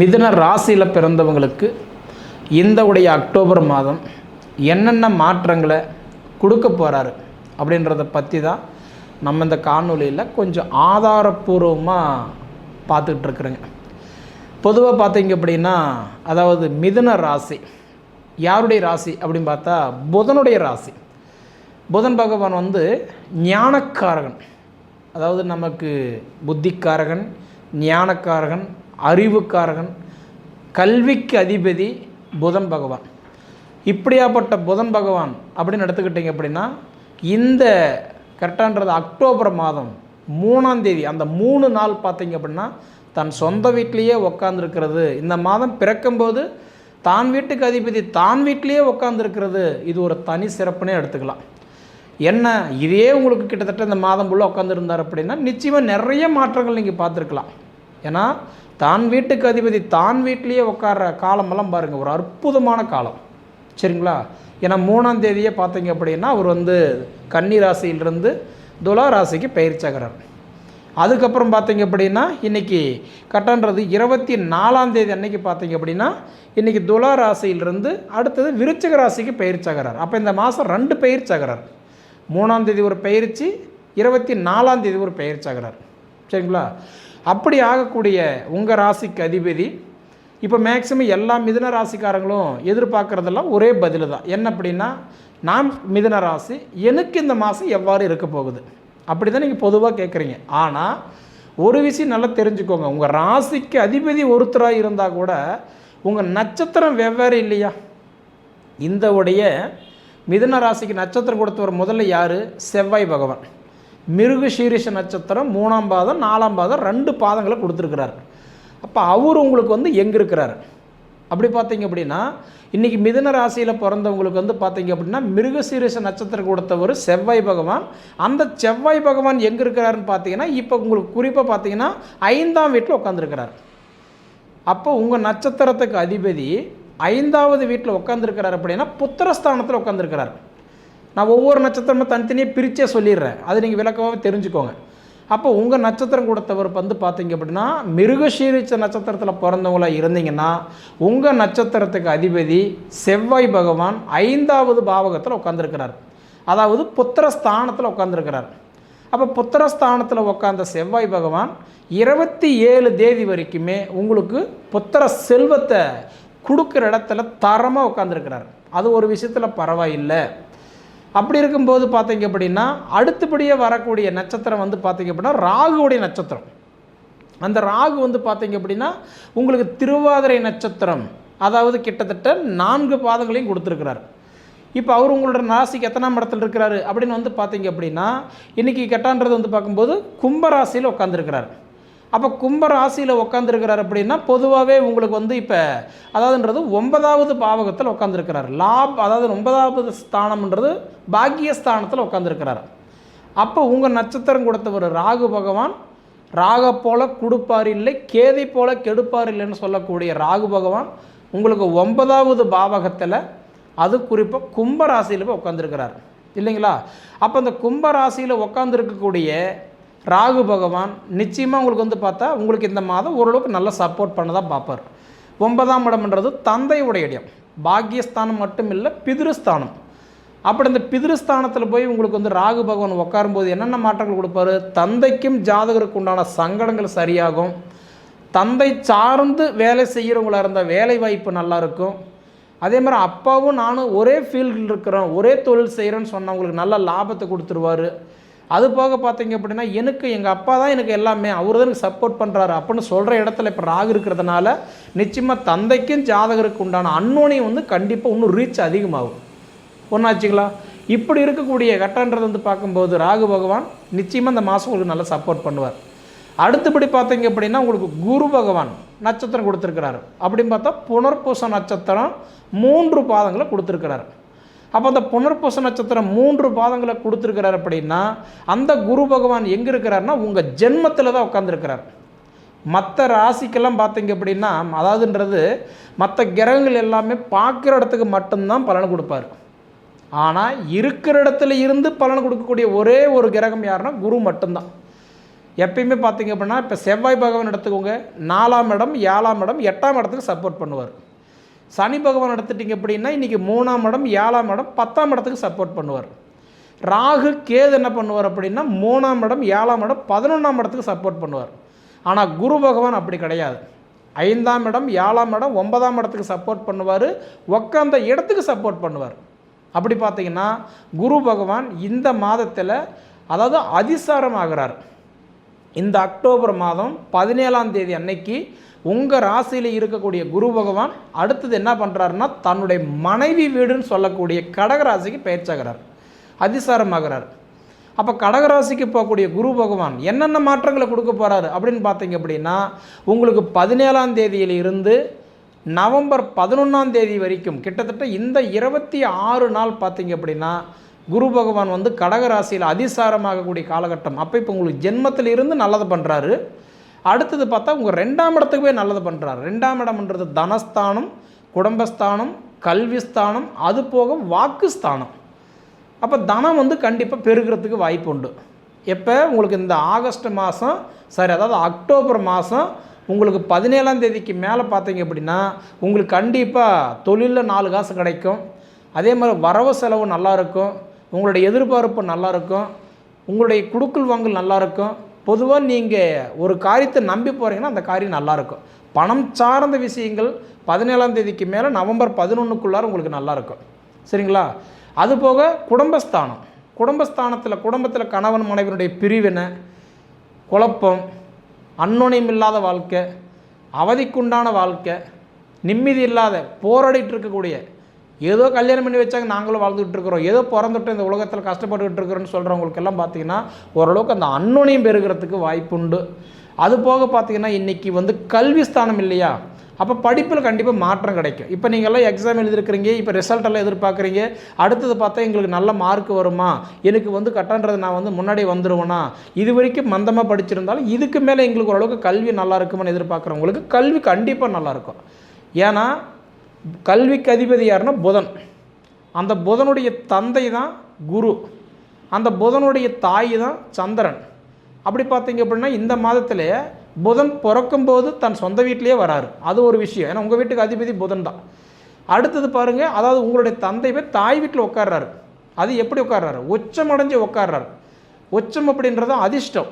மிதுன ராசியில் பிறந்தவங்களுக்கு இந்த உடைய அக்டோபர் மாதம் என்னென்ன மாற்றங்களை கொடுக்க போகிறாரு அப்படின்றத பற்றி தான் நம்ம இந்த காணொலியில் கொஞ்சம் ஆதாரப்பூர்வமாக பார்த்துக்கிட்டு இருக்கிறேங்க. பொதுவாக பார்த்தீங்க அப்படின்னா அதாவது மிதுன ராசி யாருடைய ராசி அப்படின்னு பார்த்தா புதனுடைய ராசி. புதன் பகவான் வந்து ஞானக்காரகன். அதாவது நமக்கு புத்திக்காரகன் ஞானக்காரகன் அறிவுக்காரகன் கல்விக்கு அதிபதி புதன் பகவான். இப்படியாப்பட்ட புதன் பகவான் அப்படின்னு எடுத்துக்கிட்டிங்க அப்படின்னா இந்த கரெக்டான்றது அக்டோபர் மாதம் மூணாம் தேதி அந்த மூணு நாள் பார்த்தீங்க அப்படின்னா தன் சொந்த வீட்டிலேயே உக்காந்துருக்கிறது. இந்த மாதம் பிறக்கும்போது தான் வீட்டுக்கு அதிபதி தான் வீட்டிலேயே உட்காந்துருக்கிறது இது ஒரு தனி சிறப்புனே எடுத்துக்கலாம். என்ன இதே உங்களுக்கு கிட்டத்தட்ட இந்த மாதம் ஃபுல்லாக உட்காந்துருந்தார் அப்படின்னா நிச்சயமாக நிறைய மாற்றங்கள் நீங்கள் பார்த்துருக்கலாம். ஏன்னா தான் வீட்டுக்கு அதிபதி தான் வீட்லேயே உட்கார்ற காலமெல்லாம் பாருங்கள் ஒரு அற்புதமான காலம். சரிங்களா? ஏன்னா மூணாம் தேதியே பார்த்தீங்க அப்படின்னா அவர் வந்து கன்னி ராசியிலிருந்து துலா ராசிக்கு பயிற்சியாகிறார் அதுக்கப்புறம் பார்த்தீங்க அப்படின்னா இன்றைக்கி கட்டன்றது இருபத்தி நாலாம் தேதி அன்னைக்கு பார்த்தீங்க அப்படின்னா இன்றைக்கி துலா ராசியிலிருந்து அடுத்தது விருச்சிக ராசிக்கு பயிற்சியாகிறார் அப்போ இந்த மாதம் ரெண்டு பயிற்சியாகிறார் மூணாம் தேதி ஒரு பயிற்சி இருபத்தி நாலாம் தேதி ஒரு பயிற்சியாகிறார் சரிங்களா? அப்படி ஆகக்கூடிய உங்கள் ராசிக்கு அதிபதி. இப்போ மேக்சிமம் எல்லா மிதுன ராசிக்காரங்களும் எதிர்பார்க்குறதெல்லாம் ஒரே பதில் தான். என்ன அப்படின்னா நான் மிதுன ராசி எனக்கு இந்த மாதம் எவ்வாறு இருக்க போகுது? அப்படி தான் நீங்கள் பொதுவாக கேட்குறீங்க ஆனால் ஒரு விஷயம் நல்லா தெரிஞ்சுக்கோங்க. உங்கள் ராசிக்கு அதிபதி ஒருத்தராக இருந்தால் கூட உங்கள் நட்சத்திரம் வெவ்வேறு இல்லையா? இந்த உடைய மிதுன ராசிக்கு நட்சத்திரம் கொடுத்தவர் முதல்ல யார்? செவ்வாய் பகவான். மிருக சீரிஷ நட்சத்திரம் மூணாம் பாதம் நாலாம் பாதம் ரெண்டு பாதங்களை கொடுத்துருக்கிறார். அப்போ அவர் உங்களுக்கு வந்து எங்கே இருக்கிறார் அப்படி பார்த்தீங்க அப்படின்னா இன்றைக்கி மிதுன ராசியில் பிறந்தவங்களுக்கு வந்து பார்த்தீங்க அப்படின்னா மிருகசீரிஷ நட்சத்திரம் கொடுத்தவர் செவ்வாய் பகவான். அந்த செவ்வாய் பகவான் எங்கே இருக்கிறாருன்னு பார்த்தீங்கன்னா இப்போ உங்களுக்கு குறிப்பாக பார்த்தீங்கன்னா ஐந்தாம் வீட்டில் உட்காந்துருக்கிறார் அப்போ உங்கள் நட்சத்திரத்துக்கு அதிபதி ஐந்தாவது வீட்டில் உட்காந்துருக்கிறார் அப்படின்னா புத்திரஸ்தானத்தில் உட்காந்துருக்கிறார் நான் ஒவ்வொரு நட்சத்திரமும் தனித்தனியாக பிரித்தே சொல்லிடுறேன். அது நீங்கள் விளக்கமாக தெரிஞ்சுக்கோங்க. அப்போ உங்கள் நட்சத்திரம் கொடுத்தவர் வந்து பார்த்தீங்க அப்படின்னா மிருகசீரிச்ச நட்சத்திரத்தில் பிறந்தவங்களாக இருந்தீங்கன்னா உங்கள் நட்சத்திரத்துக்கு அதிபதி செவ்வாய் பகவான் ஐந்தாவது பாவகத்தில் உட்காந்துருக்கிறார் அதாவது புத்திரஸ்தானத்தில் உட்காந்துருக்கிறார் அப்போ புத்திரஸ்தானத்தில் உட்காந்த செவ்வாய் பகவான் இருபத்தி ஏழு தேதி வரைக்குமே உங்களுக்கு புத்திர செல்வத்தை கொடுக்குற இடத்துல தரமாக உட்காந்துருக்கிறார் அது ஒரு விஷயத்தில் பரவாயில்லை. அப்படி இருக்கும்போது பார்த்தீங்க அப்படின்னா அடுத்தபடியே வரக்கூடிய நட்சத்திரம் வந்து பார்த்தீங்க அப்படின்னா ராகுவுடைய நட்சத்திரம். அந்த ராகு வந்து பார்த்தீங்க அப்படின்னா உங்களுக்கு திருவாதிரை நட்சத்திரம் அதாவது கிட்டத்தட்ட நான்கு பாதங்களையும் கொடுத்துருக்கிறார். இப்போ அவர் உங்களோட ராசிக்கு எத்தனாம் இடத்துல இருக்கிறாரு அப்படின்னு வந்து பார்த்தீங்க அப்படின்னா இன்றைக்கி கெட்டான்றது வந்து பார்க்கும்போது கும்பராசியில் உட்காந்துருக்கிறார் அப்போ கும்ப ராசியில் உட்காந்துருக்கிறார் அப்படின்னா பொதுவாகவே உங்களுக்கு வந்து இப்போ அதாவதுன்றது ஒன்பதாவது பாவகத்தில் உட்காந்துருக்கிறார் லாப் அதாவது ஒன்பதாவது ஸ்தானம்ன்றது பாக்கியஸ்தானத்தில் உட்காந்துருக்கிறார் அப்போ உங்கள் நட்சத்திரம் கொடுத்தவர் ராகு பகவான் ராக போல கொடுப்பார் இல்லை கேதை போல கெடுப்பார் இல்லைன்னு சொல்லக்கூடிய ராகு பகவான் உங்களுக்கு ஒன்பதாவது பாவகத்தில் அது குறிப்பாக கும்ப ராசியில் போய் உட்காந்துருக்கிறார் இல்லைங்களா? அப்போ அந்த கும்ப ராசியில் உட்காந்துருக்கக்கூடிய ராகு பகவான் நிச்சயமாக உங்களுக்கு வந்து பார்த்தா உங்களுக்கு இந்த மாதம் ஓரளவுக்கு நல்லா சப்போர்ட் பண்ண தான் பார்ப்பார். ஒன்பதாம் இடம்ன்றது தந்தையுடைய இடம். பாக்கியஸ்தானம் மட்டும் இல்லை பிதிருஸ்தானம் அப்படி இந்த பிதிருஸ்தானத்தில் போய் உங்களுக்கு வந்து ராகு பகவான் உட்காரும்போது என்னென்ன மாற்றங்கள் கொடுப்பாரு? தந்தைக்கும் ஜாதகருக்கு உண்டான சங்கடங்கள் சரியாகும். தந்தை சார்ந்து வேலை செய்கிறவங்களா இருந்தால் வேலை வாய்ப்பு நல்லாயிருக்கும் அதே மாதிரி அப்பாவும் நானும் ஒரே ஃபீல்டில் இருக்கிறோம் ஒரே தொழில் செய்கிறேன்னு சொன்னவங்களுக்கு நல்ல லாபத்தை கொடுத்துருவாரு. அது போக பார்த்தீங்க அப்படின்னா எனக்கு எங்கள் அப்பா தான் எனக்கு எல்லாமே அவர் தான் எனக்கு சப்போர்ட் பண்ணுறாரு அப்படின்னு சொல்கிற இடத்துல இப்போ ராகு இருக்கிறதுனால நிச்சயமாக தந்தைக்கும் ஜாதகருக்கு உண்டான அன்னோனியம் வந்து கண்டிப்பாக இன்னும் ரீச் அதிகமாகும். ஒன்றாச்சுங்களா இப்படி இருக்கக்கூடிய கட்டன்றது வந்து பார்க்கும்போது ராகு பகவான் நிச்சயமாக இந்த மாதம் உங்களுக்கு நல்லா சப்போர்ட் பண்ணுவார். அடுத்தபடி பார்த்தீங்க அப்படின்னா உங்களுக்கு குரு பகவான் நட்சத்திரம் கொடுத்துருக்கிறாரு. அப்படின்னு பார்த்தா புனர்பூச நட்சத்திரம் மூன்று பாதங்களை கொடுத்துருக்கிறாரு. அப்போ அந்த புனர்பூச நட்சத்திரம் மூன்று பாதங்களை கொடுத்துருக்கிறார் அப்படின்னா அந்த குரு பகவான் எங்கே இருக்கிறாருன்னா உங்கள் ஜென்மத்தில் தான் உட்காந்துருக்கிறார் மற்ற ராசிக்கெல்லாம் பார்த்தீங்க அப்படின்னா அதாவதுன்றது மற்ற கிரகங்கள் எல்லாமே பார்க்குற இடத்துக்கு மட்டும்தான் பலன் கொடுப்பார். ஆனால் இருக்கிற இடத்துல இருந்து பலன் கொடுக்கக்கூடிய ஒரே ஒரு கிரகம் யாருன்னா குரு மட்டும்தான். எப்பயுமே பார்த்தீங்க அப்படின்னா இப்போ செவ்வாய் பகவான் எடுத்துக்கோங்க நாலாம் இடம் ஏழாம் இடம் எட்டாம் இடத்துக்கு சப்போர்ட் பண்ணுவார். சனி பகவான் எடுத்துட்டிங்க அப்படின்னா இன்றைக்கி மூணாம் இடம் ஏழாம் இடம் பத்தாம் இடத்துக்கு சப்போர்ட் பண்ணுவார். ராகு கேது என்ன பண்ணுவார் அப்படின்னா மூணாம் இடம் ஏழாம் இடம் பதினொன்றாம் இடத்துக்கு சப்போர்ட் பண்ணுவார். ஆனால் குரு பகவான் அப்படி கிடையாது. ஐந்தாம் இடம் ஏழாம் இடம் ஒன்பதாம் இடத்துக்கு சப்போர்ட் பண்ணுவார். உக்காந்த இடத்துக்கு சப்போர்ட் பண்ணுவார். அப்படி பார்த்தீங்கன்னா குரு பகவான் இந்த மாதத்தில் அதாவது அதிசாரம் ஆகிறார் இந்த அக்டோபர் மாதம் பதினேழாம் தேதி அன்னைக்கு உங்கள் ராசியில் இருக்கக்கூடிய குரு பகவான் அடுத்தது என்ன பண்ணுறாருன்னா தன்னுடைய மனைவி வீடுன்னு சொல்லக்கூடிய கடகராசிக்கு பயிற்சாகிறார் அதிசாரமாகிறார். அப்போ கடகராசிக்கு போகக்கூடிய குரு பகவான் என்னென்ன மாற்றங்களை கொடுக்க போகிறாரு அப்படின்னு பார்த்தீங்க அப்படின்னா உங்களுக்கு பதினேழாம் தேதியில் இருந்து நவம்பர் பதினொன்றாம் தேதி வரைக்கும் கிட்டத்தட்ட இந்த இருபத்தி ஆறு நாள் பார்த்தீங்க அப்படின்னா குரு பகவான் வந்து கடகராசியில் அதிசாரமாகக்கூடிய காலகட்டம். அப்போ இப்போ உங்களுக்கு ஜென்மத்தில் இருந்து நல்லது பண்ணுறாரு அடுத்தது பார்த்தா உங்கள் ரெண்டாம் இடத்துக்கு போய் நல்லது பண்ணுறாரு ரெண்டாம் இடம்ன்றது தனஸ்தானம் குடும்பஸ்தானம் கல்விஸ்தானம் அது போக வாக்குஸ்தானம். அப்போ தனம் வந்து கண்டிப்பாக பெருகிறதுக்கு வாய்ப்பு உண்டு. எப்போ? உங்களுக்கு இந்த ஆகஸ்ட் மாதம் சரி அதாவது அக்டோபர் மாதம் உங்களுக்கு பதினேழாம் தேதிக்கு மேலே பார்த்தீங்க அப்படின்னா உங்களுக்கு கண்டிப்பாக தொழிலில் நாலு காசு கிடைக்கும். அதே மாதிரி வரவு செலவு நல்லாயிருக்கும் உங்களுடைய எதிர்பார்ப்பு நல்லாயிருக்கும். உங்களுடைய குடுக்கல் வாங்கல் நல்லாயிருக்கும். பொதுவாக நீங்கள் ஒரு காரியத்தை நம்பி போகிறீங்கன்னா அந்த காரியம் நல்லாயிருக்கும். பணம் சார்ந்த விஷயங்கள் பதினேழாம் தேதிக்கு மேலே நவம்பர் பதினொன்றுக்குள்ளார உங்களுக்கு நல்லாயிருக்கும். சரிங்களா? அதுபோக குடும்பஸ்தானம். குடும்பஸ்தானத்தில் குடும்பத்தில் கணவன் மனைவினுடைய பிரிவினை குழப்பம் அன்னோனியம் இல்லாத வாழ்க்கை அவதிக்குண்டான வாழ்க்கை நிம்மதி இல்லாத போராடிட்டு இருக்கக்கூடிய ஏதோ கல்யாணம் பண்ணி வச்சாங்க நாங்களும் வாழ்ந்துகிட்டு இருக்கிறோம். ஏதோ பிறந்துட்டு இந்த உலகத்தில் கஷ்டப்பட்டுக்கிட்டு இருக்கிறோன்னு சொல்கிறவங்களுக்கெல்லாம் பார்த்தீங்கன்னா ஓரளவுக்கு அந்த அன்னோனியம் பெருகிறதுக்கு வாய்ப்புண்டு அது போக பார்த்தீங்கன்னா இன்றைக்கி வந்து கல்வி ஸ்தானம் இல்லையா? அப்போ படிப்பில் கண்டிப்பாக மாற்றம் கிடைக்கும். இப்போ நீங்கள்லாம் எக்ஸாம் எழுதிருக்கிறீங்க இப்போ ரிசல்ட் எல்லாம் எதிர்பார்க்குறீங்க. அடுத்தது பார்த்தா எங்களுக்கு நல்ல மார்க் வருமா? எனக்கு வந்து கட்டன்றது நான் வந்து முன்னாடி வந்துடுவேனா இது வரைக்கும் மந்தமாக படிச்சிருந்தாலும் இதுக்கு மேலே எங்களுக்கு ஓரளவுக்கு கல்வி நல்லா இருக்குமான்னு எதிர்பார்க்குறவங்களுக்கு கல்வி கண்டிப்பாக நல்லாயிருக்கும் ஏன்னா கல்விக்கு அதிபதி யாருன்னா புதன். அந்த புதனுடைய தந்தை தான் குரு. அந்த புதனுடைய தாய் தான் சந்திரன். அப்படி பார்த்தீங்க அப்படின்னா இந்த மாதத்தில் புதன் பிறக்கும்போது தன் சொந்த வீட்டிலேயே வராரு. அது ஒரு விஷயம். ஏன்னா உங்கள் வீட்டுக்கு அதிபதி புதன் தான். அடுத்தது பாருங்கள் அதாவது உங்களுடைய தந்தை பேர் தாய் வீட்டில் உட்கார்றாரு. அது எப்படி உட்கார்றாரு? உச்சம் அடைஞ்சு உட்கார்றாரு. உச்சம் அப்படின்றது அதிர்ஷ்டம்.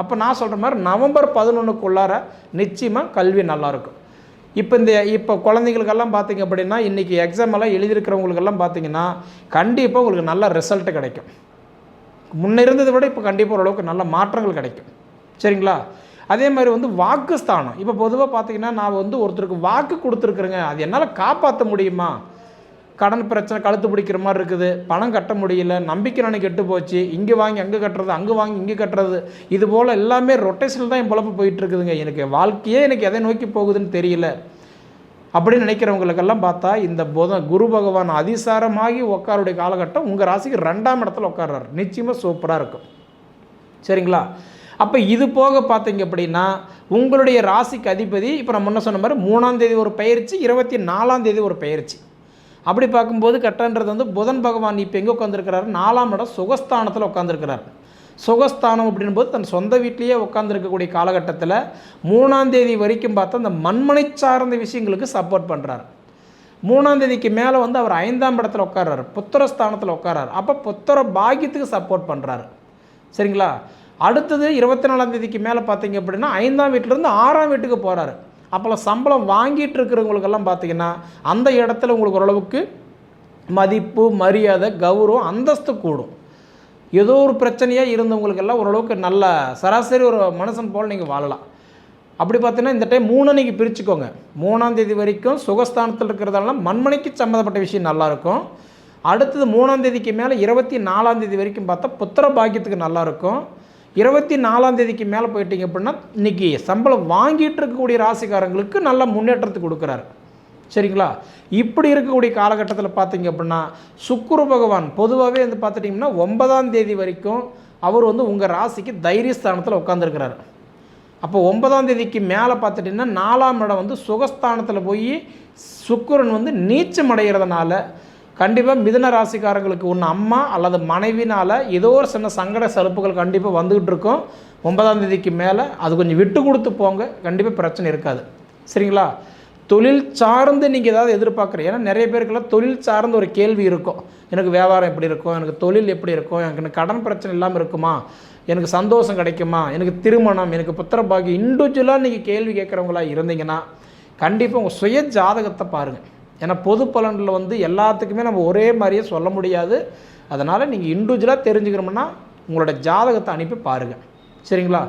அப்போ நான் சொல்கிற மாதிரி நவம்பர் பதினொன்றுக்குள்ளார நிச்சயமாக கல்வி நல்லாயிருக்கும் இப்போ இந்த இப்போ குழந்தைங்களுக்கெல்லாம் பார்த்தீங்க அப்படின்னா இன்றைக்கி எக்ஸாம் எல்லாம் எழுதியிருக்கிறவங்களுக்கெல்லாம் பார்த்தீங்கன்னா கண்டிப்பாக உங்களுக்கு நல்ல ரிசல்ட் கிடைக்கும். முன்ன இருந்ததை விட இப்போ கண்டிப்பாக ஓரளவுக்கு நல்ல மாற்றங்கள் கிடைக்கும். சரிங்களா? அதே மாதிரி வந்து வாக்குஸ்தானம். இப்போ பொதுவாக பார்த்தீங்கன்னா நான் வந்து ஒருத்தருக்கு வாக்கு கொடுத்துருக்குறேங்க. அது என்னால் காப்பாற்ற முடியுமா? கடன் பிரச்சனை கழுத்து பிடிக்கிற மாதிரி இருக்குது. பணம் கட்ட முடியல நம்பிக்கை நான் கெட்டு போச்சு. இங்கே வாங்கி அங்கே கட்டுறது அங்கே வாங்கி இங்கே கட்டுறது. இது போல் எல்லாமே ரொட்டேஷனில் தான் என் பொழப்பு போயிட்டு இருக்குதுங்க எனக்கு வாழ்க்கையே எனக்கு எதை நோக்கி போகுதுன்னு தெரியல. அப்படின்னு நினைக்கிறவங்களுக்கெல்லாம் பார்த்தா இந்த புத குரு பகவான் அதிசாரமாகி உட்காருடைய காலகட்டம் உங்கள் ராசிக்கு ரெண்டாம் இடத்துல உட்கார்றாரு நிச்சயமாக சூப்பராக இருக்கும். சரிங்களா? அப்போ இது போக பார்த்தீங்க அப்படின்னா உங்களுடைய ராசிக்கு அதிபதி இப்போ நான் முன்ன சொன்ன மாதிரி மூணாம் தேதி ஒரு பயிற்சி இருபத்தி நாலாம் தேதி ஒரு பயிற்சி. அப்படி பார்க்கும்போது கட்டன்றது வந்து புதன் பகவான் இப்போ எங்கே உட்காந்துருக்கிறாரு நாலாம் இடம் சுகஸ்தானத்தில் உட்காந்துருக்கிறார் சுகஸ்தானம் அப்படின்போது தன் சொந்த வீட்லேயே உட்காந்துருக்கக்கூடிய காலகட்டத்தில் மூணாம் தேதி வரைக்கும் பார்த்தா அந்த மண்மனை சார்ந்த விஷயங்களுக்கு சப்போர்ட் பண்ணுறாரு மூணாம் தேதிக்கு மேலே வந்து அவர் ஐந்தாம் இடத்துல உட்கார்றாரு. புத்திரஸ்தானத்தில் உட்காராரு அப்போ புத்திர பாக்கியத்துக்கு சப்போர்ட் பண்ணுறாரு சரிங்களா? அடுத்தது இருபத்தி நாலாம் தேதிக்கு மேலே பார்த்தீங்க அப்படின்னா ஐந்தாம் வீட்டிலேருந்து ஆறாம் வீட்டுக்கு போகிறாரு அப்போல்லாம் சம்பளம் வாங்கிட்டு இருக்கிறவங்களுக்கெல்லாம் பார்த்தீங்கன்னா அந்த இடத்துல உங்களுக்கு ஓரளவுக்கு மதிப்பு மரியாதை கௌரவம் அந்தஸ்து கூடும். ஏதோ ஒரு பிரச்சனையாக இருந்தவங்களுக்கெல்லாம் ஓரளவுக்கு நல்ல சராசரி ஒரு மனுஷன் போல் நீங்கள் வாழலாம். அப்படி பார்த்தீங்கன்னா இந்த டைம் மூணு நீங்கள் பிரிச்சுக்கோங்க. மூணாம் தேதி வரைக்கும் சுகஸ்தானத்தில் இருக்கிறதால மண்மனைக்கு சம்மந்தப்பட்ட விஷயம் நல்லாயிருக்கும் அடுத்தது மூணாம் தேதிக்கு மேலே இருபத்தி நாலாம் தேதி வரைக்கும் பார்த்தா புத்திர பாக்கியத்துக்கு நல்லாயிருக்கும் இருபத்தி நாலாம் தேதிக்கு மேலே போயிட்டீங்க அப்படின்னா இன்றைக்கி சம்பளம் வாங்கிட்டு இருக்கக்கூடிய ராசிக்காரங்களுக்கு நல்ல முன்னேற்றத்தை கொடுக்குறாரு. சரிங்களா? இப்படி இருக்கக்கூடிய காலகட்டத்தில் பார்த்தீங்க அப்படின்னா சுக்குரு பகவான் பொதுவாகவே வந்து பார்த்துட்டிங்கன்னா ஒன்பதாம் தேதி வரைக்கும் அவர் வந்து உங்கள் ராசிக்கு தைரியஸ்தானத்தில் உட்காந்துருக்கிறார் அப்போ ஒன்பதாம் தேதிக்கு மேலே பார்த்துட்டிங்கன்னா நாலாம் இடம் வந்து சுகஸ்தானத்தில் போய் சுக்குரன் வந்து நீச்சம் அடைகிறதுனால கண்டிப்பாக மிதன ராசிக்காரங்களுக்கு ஒன்று அம்மா அல்லது மனைவினால் ஏதோ ஒரு சின்ன சங்கட சலுப்புகள் கண்டிப்பாக வந்துக்கிட்டு இருக்கும். ஒன்பதாம் தேதிக்கு மேலே அது கொஞ்சம் விட்டு கொடுத்து போங்க. கண்டிப்பாக பிரச்சனை இருக்காது. சரிங்களா? தொழில் சார்ந்து நீங்கள் ஏதாவது எதிர்பார்க்குறீங்க ஏன்னா நிறைய பேருக்குலாம் தொழில் சார்ந்த ஒரு கேள்வி இருக்கும். எனக்கு வியாபாரம் எப்படி இருக்கும்? எனக்கு தொழில் எப்படி இருக்கும்? எனக்கு கடன் பிரச்சனை இல்லாமல் இருக்குமா? எனக்கு சந்தோஷம் கிடைக்குமா? எனக்கு திருமணம் எனக்கு புத்திர பாக்கி இண்டிவிஜுவலாக நீங்கள் கேள்வி கேட்குறவங்களா இருந்தீங்கன்னா கண்டிப்பாக உங்கள் சுய ஜாதகத்தை பாருங்கள் ஏன்னா பொது பலனில் வந்து எல்லாத்துக்குமே நம்ம ஒரே மாதிரியே சொல்ல முடியாது. அதனால் நீங்கள் இண்டிவிஜுவலாக தெரிஞ்சுக்கணும்னா உங்களோட ஜாதகத்தை அனுப்பி பாருங்கள் சரிங்களா?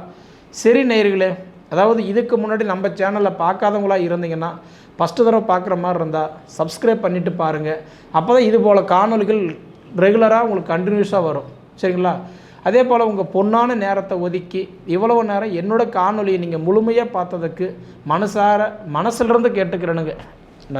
சரி நேயர்களே அதாவது இதுக்கு முன்னாடி நம்ம சேனலில் பார்க்காதவங்களா இருந்தீங்கன்னா ஃபஸ்ட்டு தடவை பார்க்குற மாதிரி இருந்தால் சப்ஸ்கிரைப் பண்ணிவிட்டு பாருங்கள் அப்போ தான் இது போல் காணொலிகள் ரெகுலராக உங்களுக்கு கண்டினியூஸாக வரும். சரிங்களா? அதே போல் உங்கள் பொண்ணான நேரத்தை ஒதுக்கி இவ்வளவு நேரம் என்னோட காணொலியை நீங்கள் முழுமையாக பார்த்ததுக்கு மனசார மனசிலிருந்து கேட்டுக்கிறேனுங்க.